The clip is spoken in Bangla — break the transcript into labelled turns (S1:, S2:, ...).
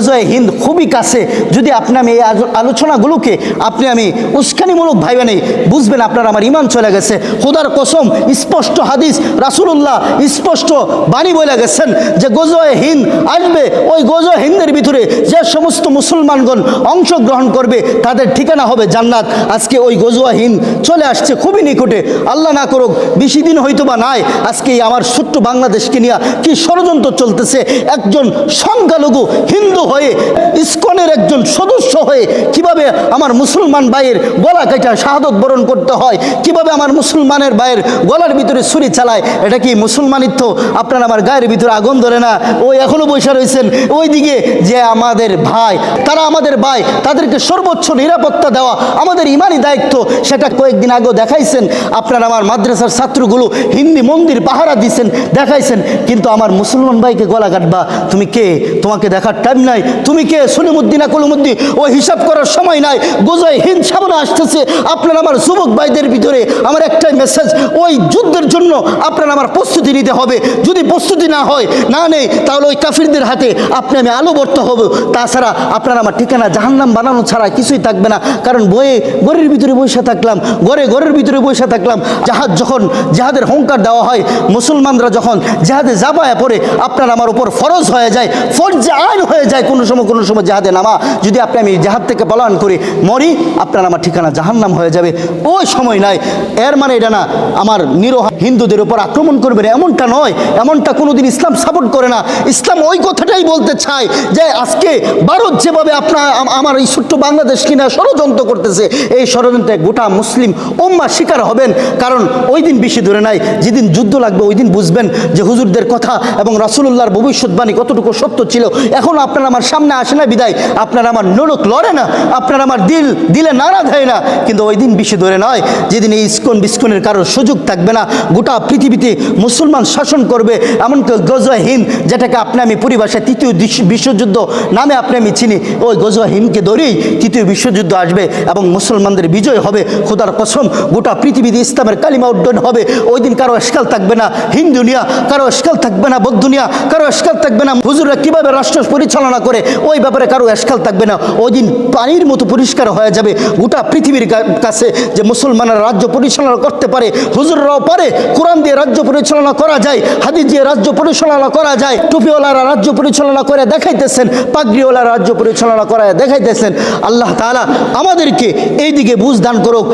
S1: গোজয় হিন্দ খুবই কাছে। যদি আপনি আমি এই আলো- আলোচনাগুলোকে আপনি আমি উস্কানিমূলক ভাইবে নেই বুঝবেন, আপনার আমার ইমান চলে গেছে। খোদার কসম, স্পষ্ট হাদিস, রাসূলুল্লাহ স্পষ্ট বাণী বলে গেছেন যে গোজয় হিন্দ আসবে, ওই গোজয় হিন্দের ভিতরে যে সমস্ত মুসলমানগণ অংশগ্রহণ করবে, তাদের ঠিকানা হবে জান্নাত। আজকে ওই গোজোয়া হিন্দ চলে আসছে খুবই নিকটে। আল্লাহ না করুক, বেশি দিন হয়তো বা নাই, আজকে আমার ছোট্ট বাংলাদেশকে নিয়ে কি ষড়যন্ত্র চলতেছে, একজন সংখ্যালঘু হিন্দু হয়ে ইসকনের একজন সদস্য হয়ে কীভাবে আমার মুসলমান ভাইয়ের গলা কেটে শাহাদত বরণ করতে হয়, কীভাবে আমার মুসলমানের ভাইয়ের গলার ভিতরে ছুরি চালায়, এটা কি মুসলমানিত্ব? আপনার আমার গায়ের ভিতরে আগুন ধরে না? ওই এখনও বসে রয়েছেন। ওই দিকে যে আমাদের ভাই, তারা আমাদের ভাই, তাদেরকে সর্বোচ্চ নিরাপত্তা দেওয়া আমাদের ইমানি দায়িত্ব, সেটা কয়েকদিন আগেও দেখাইছেন। আপনার আমার মাদ্রাসার ছাত্রগুলো হিন্দি মন্দির পাহারা দিচ্ছেন দেখাইছেন। কিন্তু আমার মুসলমান ভাইকে গলা কাটবা, তুমি কে? তোমাকে দেখার টাইম নাই। তুমি কে? সলিমুদ্দিন আকলুমুদ্দিন ওই হিসাব করার সময় নাই। গোজাই হিন্দ সামনে আসতেছে। আপনার আমার যুবক ভাইদের ভিতরে আমার একটাই মেসেজ ওই যুদ্ধের জন্য আপনার আমার প্রস্তুতি নিতে হবে। যদি প্রস্তুতি না হয়, না নেই, তাহলে ওই কাফিরদের হাতে আপনি আমি আলোবর্ত হব। তাছাড়া আপনার আমার ঠিকানা জাহান্নাম বানানো ছাড়া কিছুই থাকবে না। কারণ বয়ে ঘরের ভিতরে বসে থাকলাম, ঘরে ঘরের ভিতরে বসে থাকলাম। জাহাজ যখন, জাহাদের হংকার দেওয়া হয়, মুসলমানরা যখন জাহাদে জাবায় পড়ে, আপনার আমার উপর ফরজ হয়ে যায়, ফরজ আইন হয়ে যায়। কোনো সময় কোনো সময় জাহাদে নামা। যদি আপনি আমি জাহাজ থেকে পলায়ন করি মরি আপনার আমার ঠিকানা জাহান্নাম হয়ে যাবে। ওই সময় নাই। এর মানে এটা না আমার নিরহ হিন্দুদের উপর আক্রমণ করবে না, এমনটা নয় এমনটা কোনোদিন ইসলাম সাপোর্ট করে না। ইসলাম ওই কথাটাই বলতে চায় যে আজকে ভারত যেভাবে আপনার আমার এই ছোট্ট বাংলাদেশ কিনা ষড়যন্ত্র করতেছে এই ষড়যন্ত্রে গোটা মুসলিম ওম্মা শিকার হবেন। কারণ ওই দিন বেশি ধরে নাই। যেদিন যুদ্ধ লাগবে ওই দিন বুঝবেন যে হুজুরদের কথা এবং রাসুলুল্লাহর ভবিষ্যৎবাণী কতটুকু সত্য ছিল। এখন আপনার আমার সামনে আসে না, বিদায়। আপনার আমার নরক লড়ে না, আপনার আমার দিল, দিলে নাড়া দেয় না। কিন্তু ওই দিন বেশি ধরে নয়, যেদিন এই ইস্কন বিস্কনের কারোর সুযোগ থাকবে না, গোটা পৃথিবীতে মুসলমান শাসন করবে, এমনকি গজওয়াহীন যেটাকে আপনি আমি পরিভাষায় তৃতীয় বিশ্বযুদ্ধ নামে আপনি আমি চিনি, ওই গজওয়াহীনকে ধরেই তৃতীয় বিশ্বযুদ্ধ আসবে এবং মুসলমানদের বিজয় হবে, খোদার কসম, গোটা পৃথিবীতে ইসলামের কালিমা উড্ডয়ন হবে। ওই দিন কারও এসকাল থাকবে না, হিন্দু নিয়া, কারও এসকাল থাকবে না, বৌদ্ধ নিয়া, কারও এসকাল থাকবে না। হুজুররা কীভাবে রাষ্ট্র পরিচালনা করে ওই ব্যাপারে কারও এসকাল থাকবে না। ওই দিন পানির মতো পরিষ্কার হয়ে যাবে। গোটা পৃথিবীর কাছে যে মুসলমানরা রাজ্য পরিচালনা করতে পারে, হুজুররাও পারে, কোরআন দিয়ে রাজ্য পরিচালনা করা যায়, হাদিস দিয়ে রাজ্য পরিচালনা করা যায়, টুপিওয়ালারা রাজ্য পরিচালনা করে দেখাইতেছেন পাগড়িওয়ালা রাজ্য পরিচালনা করে দেখাইতেছেন। আল্লাহ তাআলা আমাদেরকে এই দিকে বুঝ দান করুক।